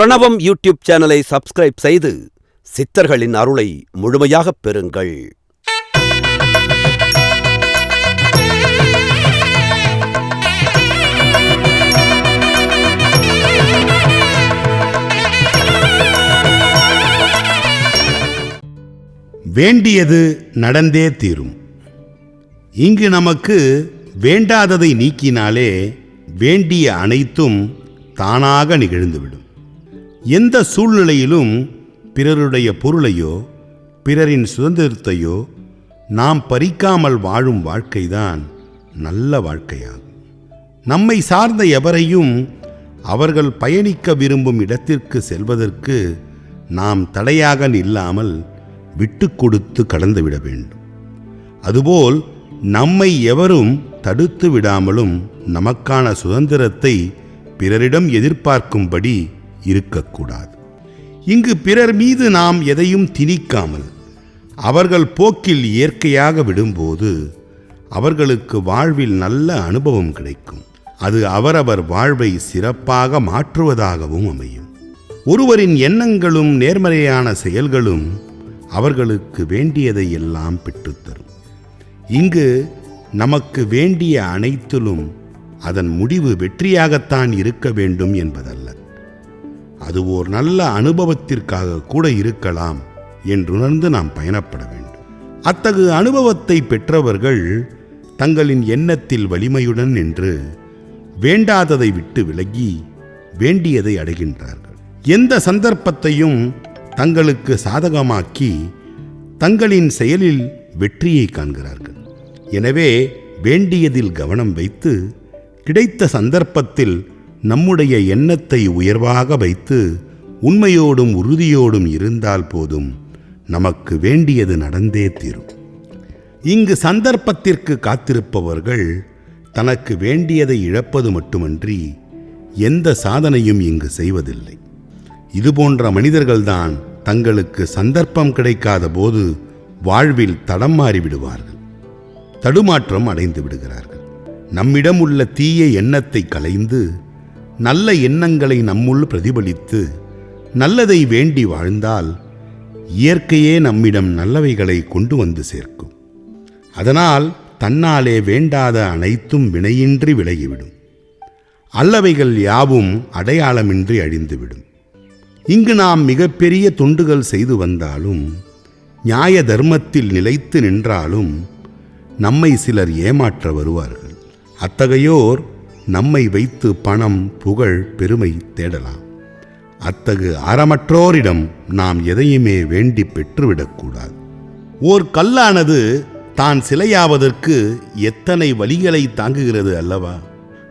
பிரணவம் யூடியூப் சேனலை சப்ஸ்கிரைப் செய்து சித்தர்களின் அருளை முழுமையாகப் பெறுங்கள். வேண்டியது நடந்தே தீரும். இங்கு நமக்கு வேண்டாததை நீக்கினாலே வேண்டிய அனைத்தும் தானாக நிகழ்ந்துவிடும். எந்த சூழ்நிலையிலும் பிறருடைய பொருளையோ பிறரின் சுதந்திரத்தையோ நாம் பறிக்காமல் வாழும் வாழ்க்கைதான் நல்ல வாழ்க்கையாகும். நம்மை சார்ந்த எவரையும் அவர்கள் பயணிக்க விரும்பும் இடத்திற்கு செல்வதற்கு நாம் தடையாக நில்லாமல் விட்டு கொடுத்து கடந்துவிட வேண்டும். அதுபோல் நம்மை எவரும் தடுத்து விடாமலும் நமக்கான சுதந்திரத்தை பிறரிடம் எதிர்பார்க்கும்படி இருக்கக்கூடாது. இங்கு பிறர் மீது நாம் எதையும் திணிக்காமல் அவர்கள் போக்கில் இயற்கையாக விடும்போது அவர்களுக்கு வாழ்வில் நல்ல அனுபவம் கிடைக்கும். அது அவரவர் வாழ்வை சிறப்பாக மாற்றுவதாகவும் அமையும். ஒருவரின் எண்ணங்களும் நேர்மறையான செயல்களும் அவர்களுக்கு வேண்டியதை எல்லாம் பெற்றுத்தரும். இங்கு நமக்கு வேண்டிய அனைத்திலும் அதன் முடிவு வெற்றியாகத்தான் இருக்க வேண்டும் என்பதல்ல. அது ஓர் நல்ல அனுபவத்திற்காக கூட இருக்கலாம் என்றுணர்ந்து நாம் பயணப்பட வேண்டும். அத்தகு அனுபவத்தை பெற்றவர்கள் தங்களின் எண்ணத்தில் வலிமையுடன் நின்று வேண்டாததை விட்டு விலகி வேண்டியதை அடைகின்றார்கள். எந்த சந்தர்ப்பத்தையும் தங்களுக்கு சாதகமாக்கி தங்களின் செயலில் வெற்றியை காண்கிறார்கள். எனவே வேண்டியதில் கவனம் வைத்து கிடைத்த சந்தர்ப்பத்தில் நம்முடைய எண்ணத்தை உயர்வாக வைத்து உண்மையோடும் உறுதியோடும் இருந்தால் போதும். நமக்கு வேண்டியது நடந்தே தீரும். இங்கு சந்தர்ப்பத்திற்கு காத்திருப்பவர்கள் தனக்கு வேண்டியதை இழப்பது மட்டுமன்றி எந்த சாதனையும் இங்கு செய்வதில்லை. இதுபோன்ற மனிதர்கள்தான் தங்களுக்கு சந்தர்ப்பம் கிடைக்காத போது வாழ்வில் தடம் மாறிவிடுவார்கள் தடுமாற்றம் அடைந்து விடுகிறார்கள். நம்மிடம் உள்ள தீய எண்ணத்தை கலைந்து நல்ல எண்ணங்களை நம்முள் பிரதிபலித்து நல்லதை வேண்டி வாழ்ந்தால் இயற்கையே நம்மிடம் நல்லவைகளை கொண்டு வந்து சேர்க்கும். அதனால் தன்னாலே வேண்டாத அனைத்தும் வினையின்றி விலகிவிடும். அல்லவைகள் யாவும் அடையாளமின்றி அழிந்துவிடும். இங்கு நாம் மிகப்பெரிய தொண்டுகள் செய்து வந்தாலும் நியாய தர்மத்தில் நிலைத்து நின்றாலும் நம்மை சிலர் ஏமாற்ற வருவார்கள். அத்தகையோர் நம்மை வைத்து பணம் புகழ் பெருமை தேடலாம். அத்தகு அறமற்றோரிடம் நாம் எதையுமே வேண்டி பெற்றுவிடக்கூடாது ஓர் கல்லானது தான் சிலையாவதற்கு எத்தனை வழிகளை தாங்குகிறது அல்லவா?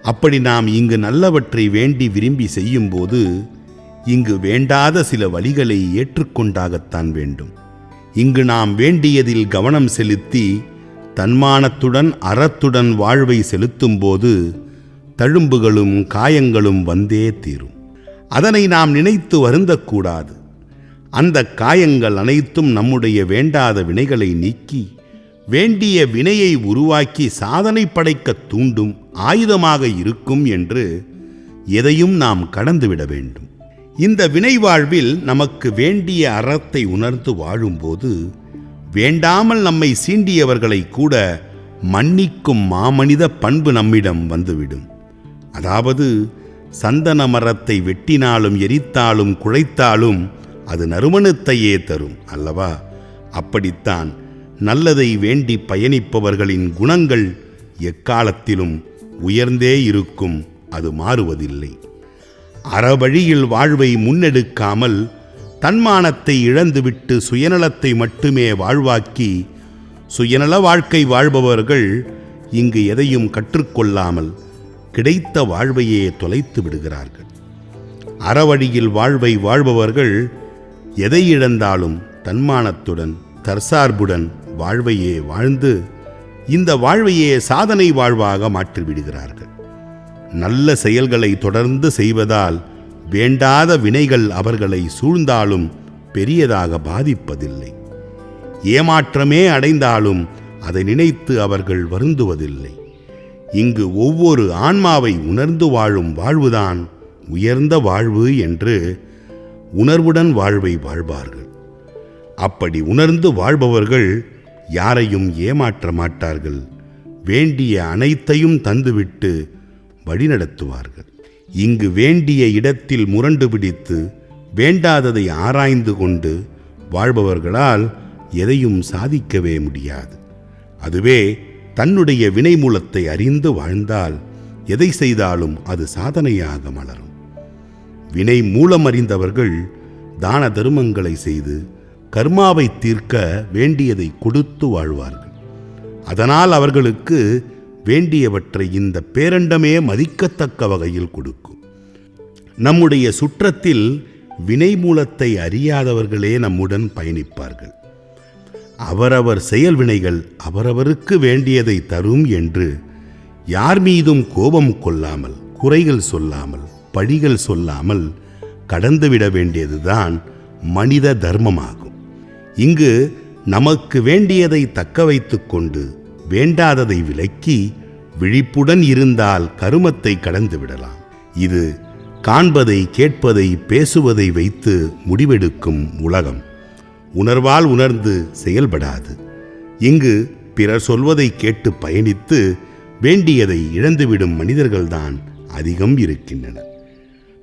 அப்படி நாம் இங்கு நல்லவற்றை வேண்டி விரும்பி செய்யும்போது இங்கு வேண்டாத சில வழிகளை ஏற்றுக்கொண்டாகத்தான் வேண்டும். இங்கு நாம் வேண்டியதில் கவனம் செலுத்தி தன்மானத்துடன் அறத்துடன் வாழ்வை செலுத்தும்போது தழும்புகளும் காயங்களும் வந்தே தீரும். அதனை நாம் நினைத்து வருந்தக்கூடாது. அந்த காயங்கள் அனைத்தும் நம்முடைய வேண்டாத வினைகளை நீக்கி வேண்டிய வினையை உருவாக்கி சாதனை படைக்க தூண்டும் ஆயுதமாக இருக்கும் என்று எதையும் நாம் கடந்துவிட வேண்டும். இந்த வினை வாழ்வில் நமக்கு வேண்டிய அறத்தை உணர்ந்து வாழும்போது வேண்டாமல் நம்மை சீண்டியவர்களை கூட மன்னிக்கும் மாமனித பண்பு நம்மிடம் வந்துவிடும். அதாவது சந்தன மரத்தை வெட்டினாலும் எரித்தாலும் குழைத்தாலும் அது நறுமணத்தையே தரும் அல்லவா? அப்படித்தான் நல்லதை வேண்டி பயணிப்பவர்களின் குணங்கள் எக்காலத்திலும் உயர்ந்தே இருக்கும் அது மாறுவதில்லை. அறவழியில் வாழ்வை முன்னெடுக்காமல் தன்மானத்தை இழந்துவிட்டு சுயநலத்தை மட்டுமே வாழ்வாக்கி சுயநல வாழ்க்கை வாழ்பவர்கள் இங்கு எதையும் கற்றுக்கொள்ளாமல் கிடைத்த வாழ்வையே தொலைத்து விடுகிறார்கள். அறவழியில் வாழ்வை வாழ்பவர்கள் எதை இழந்தாலும் தன்மானத்துடன் தற்சார்புடன் வாழ்வையே வாழ்ந்து இந்த வாழ்வையே சாதனை வாழ்வாக மாற்றிவிடுகிறார்கள் நல்ல செயல்களை தொடர்ந்து செய்வதால் வேண்டாத வினைகள் அவர்களை சூழ்ந்தாலும் பெரியதாக பாதிப்பதில்லை. ஏமாற்றமே அடைந்தாலும் அதை நினைத்து அவர்கள் வருந்துவதில்லை. இங்கு ஒவ்வொரு ஆன்மாவை உணர்ந்து வாழும் வாழ்வுதான் உயர்ந்த வாழ்வு என்று உணர்வுடன் வாழ்வை வாழ்வார்கள். அப்படி உணர்ந்து வாழ்பவர்கள் யாரையும் ஏமாற்ற மாட்டார்கள். வேண்டிய அனைத்தையும் தந்துவிட்டு வழிநடத்துவார்கள். இங்கு வேண்டிய இடத்தில் முரண்டு பிடித்து வேண்டாததை ஆராய்ந்து கொண்டு வாழ்பவர்களால் எதையும் சாதிக்கவே முடியாது. அதுவே தன்னுடைய வினை மூலத்தை அறிந்து வாழ்ந்தால் எதை செய்தாலும் அது சாதனையாக மலரும். வினை மூலம் அறிந்தவர்கள் தான தருமங்களை செய்து கர்மாவை தீர்க்க வேண்டியதை கொடுத்து வாழ்வார்கள். அதனால் அவர்களுக்கு வேண்டியவற்றை இந்த பேரண்டமே மதிக்கத்தக்க வகையில் கொடுக்கும். நம்முடைய சுற்றத்தில் வினை மூலத்தை அறியாதவர்களே நம்முடன் பயணிப்பார்கள். அவரவர் செயல் வினைகள் அவரவருக்கு வேண்டியதை தரும் என்று யார் மீதும் கோபம் கொள்ளாமல் குறைகள் சொல்லாமல் பழிகள் சொல்லாமல் கடந்துவிட வேண்டியதுதான் மனித தர்மமாகும். இங்கு நமக்கு வேண்டியதை தக்க வைத்துக் கொண்டு வேண்டாததை விலக்கி விழிப்புடன் இருந்தால் கருமத்தை கடந்து விடலாம் இது காண்பதை கேட்பதை பேசுவதை வைத்து முடிவெடுக்கும் உலகம். உணர்வால் உணர்ந்து செயல்படாது. இங்கு பிறர் சொல்வதை கேட்டு பயணித்து வேண்டியதை இழந்துவிடும் மனிதர்கள்தான் அதிகம் இருக்கின்றனர்.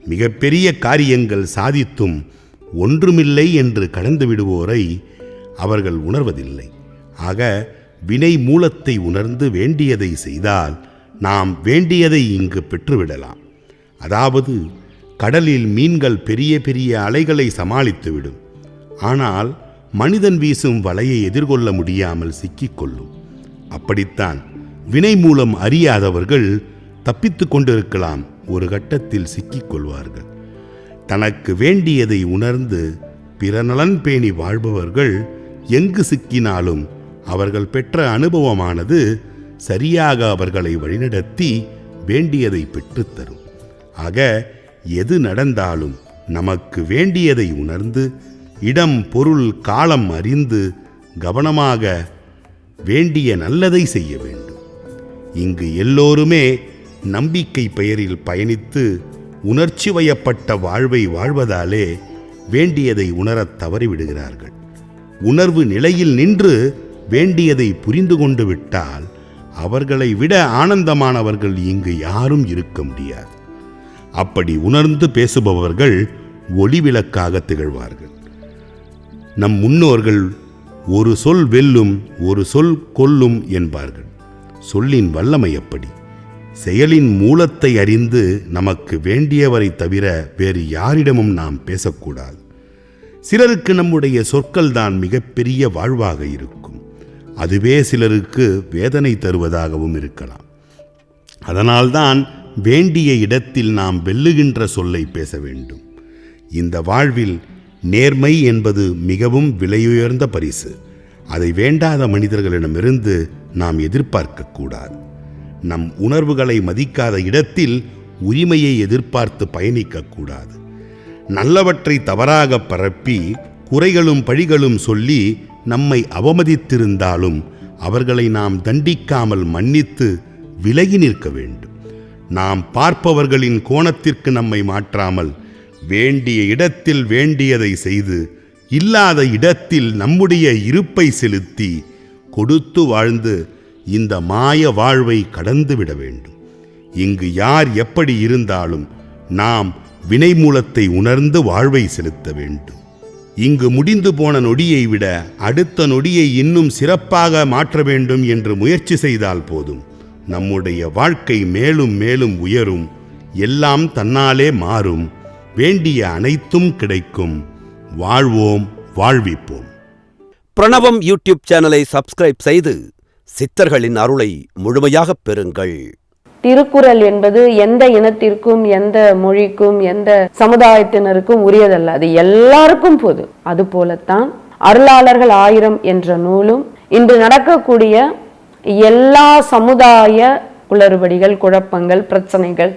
மிகப்பெரிய காரியங்கள் சாதித்தும் ஒன்றுமில்லை என்று கடந்து விடுவோரை அவர்கள் உணர்வதில்லை. ஆக வினை மூலத்தை உணர்ந்து வேண்டியதை செய்தால் நாம் வேண்டியதை இங்கு பெற்றுவிடலாம். அதாவது கடலில் மீன்கள் பெரிய பெரிய அலைகளை சமாளித்துவிடும். ஆனால் மனிதன் வீசும் வலையை எதிர்கொள்ள முடியாமல் சிக்கிக்கொள்ளும். அப்படித்தான் வினை மூலம் அறியாதவர்கள் தப்பித்துக் கொண்டிருக்கலாம் ஒரு கட்டத்தில் சிக்கிக்கொள்வார்கள். தனக்கு வேண்டியதை உணர்ந்து பிற நலன் பேணி வாழ்பவர்கள் எங்கு சிக்கினாலும் அவர்கள் பெற்ற அனுபவமானது சரியாக அவர்களை வழிநடத்தி வேண்டியதை பெற்றுத்தரும் ஆக எது நடந்தாலும் நமக்கு வேண்டியதை உணர்ந்து இடம் பொருள் காலம் அறிந்து கவனமாக வேண்டிய நல்லதை செய்ய வேண்டும். இங்கு எல்லோருமே நம்பிக்கை பெயரில் பயணித்து உணர்ச்சி வயப்பட்ட வாழ்வை வாழ்வதாலே வேண்டியதை உணரத் தவறிவிடுகிறார்கள் உணர்வு நிலையில் நின்று வேண்டியதை புரிந்து கொண்டு விட்டால் அவர்களை விட ஆனந்தமானவர்கள் இங்கு யாரும் இருக்க முடியாது. அப்படி உணர்ந்து பேசுபவர்கள் ஒளிவிளக்காக திகழ்வார்கள். நம் முன்னோர்கள் ஒரு சொல் வெல்லும் ஒரு சொல் கொல்லும் என்பார்கள். சொல்லின் வல்லமை எப்படி? செயலின் மூலத்தை அறிந்து நமக்கு வேண்டியவரை தவிர வேறு யாரிடமும் நாம் பேசக்கூடாது. சிலருக்கு நம்முடைய சொற்கள் தான் மிகப்பெரிய வாழ்வாக இருக்கும். அதுவே சிலருக்கு வேதனை தருவதாகவும் இருக்கலாம். அதனால்தான் வேண்டிய இடத்தில் நாம் வெல்லுகின்ற சொல்லை பேச வேண்டும். இந்த வாழ்வில் நேர்மை என்பது மிகவும் விலையுயர்ந்த பரிசு. அதை வேண்டாத மனிதர்களிடமிருந்து நாம் எதிர்பார்க்கக்கூடாது நம் உணர்வுகளை மதிக்காத இடத்தில் உரிமையை எதிர்பார்த்து பயணிக்கக்கூடாது நல்லவற்றை தவறாக பரப்பி குறைகளும் பழிகளும் சொல்லி நம்மை அவமதித்திருந்தாலும் அவர்களை நாம் தண்டிக்காமல் மன்னித்து விலகி நிற்க வேண்டும். நாம் பார்ப்பவர்களின் கோணத்திற்கு நம்மை மாற்றாமல் வேண்டிய இடத்தில் வேண்டியதை செய்து இல்லாத இடத்தில் நம்முடைய இருப்பை செலுத்தி கொடுத்து வாழ்ந்து இந்த மாய வாழ்வை கடந்துவிட வேண்டும். இங்கு யார் எப்படி இருந்தாலும் நாம் வினை மூலத்தை உணர்ந்து வாழ்வை செலுத்த வேண்டும். இங்கு முடிந்து போன நொடியை விட அடுத்த நொடியை இன்னும் சிறப்பாக மாற்ற வேண்டும் என்று முயற்சி செய்தால் போதும். நம்முடைய வாழ்க்கை மேலும் மேலும் உயரும் எல்லாம் தன்னாலே மாறும். வேண்டிய அனைத்தும் கிடைக்கும். வாழ்வோம் வாழ்விப்போம். பிரணவம் யூடியூப் சேனலை சப்ஸ்கிரைப் செய்து சித்தர்களின் அருளை முழுமையாகப் பெறுங்கள். திருக்குறள் என்பது எந்த இனத்திற்கும் எந்த மொழிக்கும் எந்த சமுதாயத்தினருக்கும் உரியதல்ல. அது எல்லாருக்கும் பொது. அது போலத்தான் அருளாளர்கள் ஆயிரம் என்ற நூலும் இன்று நடக்கக்கூடிய எல்லா சமுதாய குளறுபடிகள் குழப்பங்கள் பிரச்சனைகள்